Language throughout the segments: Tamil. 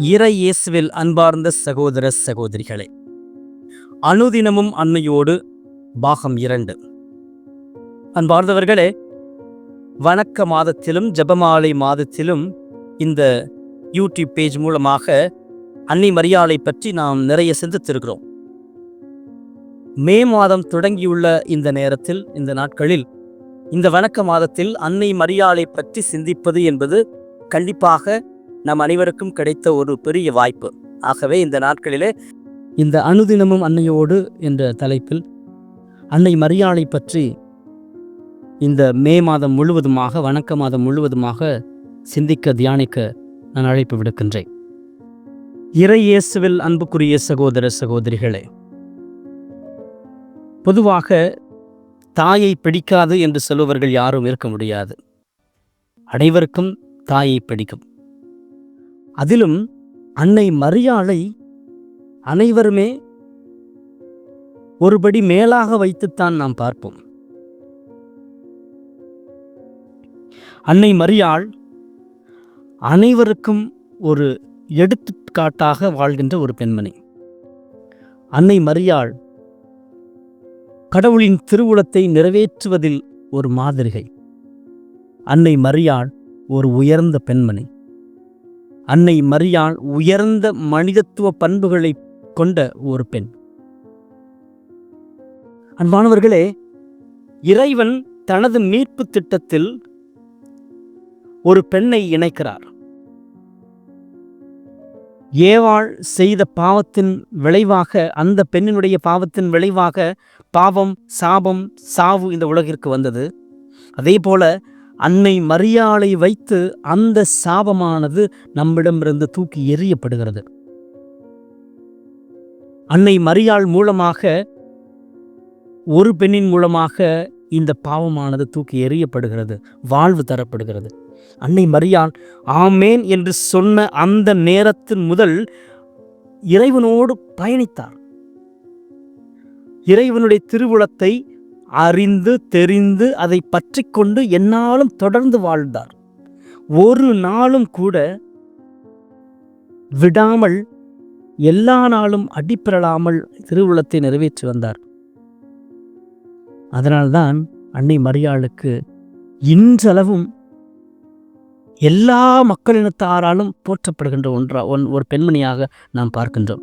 இறை இயேசுவில் அன்பார்ந்த சகோதர சகோதரிகளே அனுதினமும் அன்னையோடு பாகம் இரண்டு. அன்பார்ந்தவர்களே வணக்க மாதத்திலும் ஜெபமாலை மாதத்திலும் இந்த யூடியூப் பேஜ் மூலமாக அன்னை மரியாதை பற்றி நாம் நிறைய சிந்தித்திருக்கிறோம். மே மாதம் தொடங்கியுள்ள இந்த நேரத்தில் இந்த நாட்களில் இந்த வணக்க மாதத்தில் அன்னை மரியாளை பற்றி சிந்திப்பது என்பது கண்டிப்பாக நம் அனைவருக்கும் கிடைத்த ஒரு பெரிய வாய்ப்பு. ஆகவே இந்த நாட்களிலே இந்த அனுதினமும் அன்னையோடு என்ற தலைப்பில் அன்னை மரியாளை பற்றி இந்த மே மாதம் முழுவதுமாக வணக்க மாதம் முழுவதுமாக சிந்திக்க தியானிக்க நான் அழைப்பு விடுக்கின்றேன். இறை இயேசுவில் அன்புக்குரிய சகோதர சகோதரிகளே பொதுவாக தாயை பிடிக்காது என்று சொல்லுவர்கள் யாரும் இருக்க முடியாது. அனைவருக்கும் தாயை பிடிக்கும். அதிலும் அன்னை மரியாளை அனைவருமே ஒருபடி மேலாக வைத்துத்தான் நாம் பார்ப்போம். அன்னை மரியாள் அனைவருக்கும் ஒரு எடுத்துக்காட்டாக வாழ்கின்ற ஒரு பெண்மணி. அன்னை மரியாள் கடவுளின் திருவுளத்தை நிறைவேற்றுவதில் ஒரு மாதிரிகை. அன்னை மரியாள் ஒரு உயர்ந்த பெண்மணி. அன்னை மரியாள் உயர்ந்த மனிதத்துவ பண்புகளை கொண்ட ஒரு பெண். அன்பானவர்களே இறைவன் தனது மீட்பு திட்டத்தில் ஒரு பெண்ணை இணைக்கிறார். ஏவாள் செய்த பாவத்தின் விளைவாக அந்த பெண்ணினுடைய பாவத்தின் விளைவாக பாவம் சாபம் சாவு இந்த உலகிற்கு வந்தது. அதே போல அன்னை மரியாளை வைத்து அந்த சாபமானது நம்மிடமிருந்து தூக்கி எறியப்படுகிறது. அன்னை மரியாள் மூலமாக ஒரு பெண்ணின் மூலமாக இந்த பாவமானது தூக்கி எறியப்படுகிறது வாழ்வு தரப்படுகிறது. அன்னை மரியான் ஆமேன் என்று சொன்ன அந்த நேரத்தின் முதல் இறைவனோடு பயணித்தார். இறைவனுடைய திருவுளத்தை அறிந்து தெரிந்து அதை பற்றி கொண்டு என்னாலும் தொடர்ந்து வாழ்ந்தார். ஒரு நாளும் கூட விடாமல் எல்லா நாளும் அடிப்பிரளாமல் திருவுளத்தை நிறைவேற்றி வந்தார். அதனால்தான் அன்னை மரியாளுக்கு இன்றளவும் எல்லா மக்களினத்தாராலும் போற்றப்படுகின்ற ஒன்றா ஒன் ஒரு பெண்மணியாக நாம் பார்க்கின்றோம்.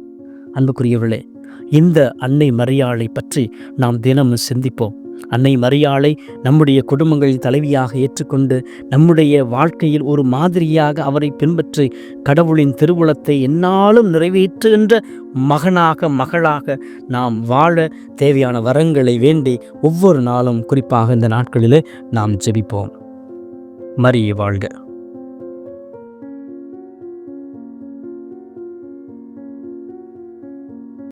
அன்புக்குரியவர்களே இந்த அன்னை மரியாளை பற்றி நாம் தினமும் சிந்திப்போம். அன்னை மரியாளை நம்முடைய குடும்பங்களின் தலைவியாக ஏற்றுக்கொண்டு நம்முடைய வாழ்க்கையில் ஒரு மாதிரியாக அவரை பின்பற்றி கடவுளின் திருவுளத்தை என்னாலும் நிறைவேற்றுகின்ற மகனாக மகளாக நாம் வாழ தேவையான வரங்களை வேண்டி ஒவ்வொரு நாளும் குறிப்பாக இந்த நாட்களிலே நாம் ஜெபிப்போம். மரிய வாழ்க.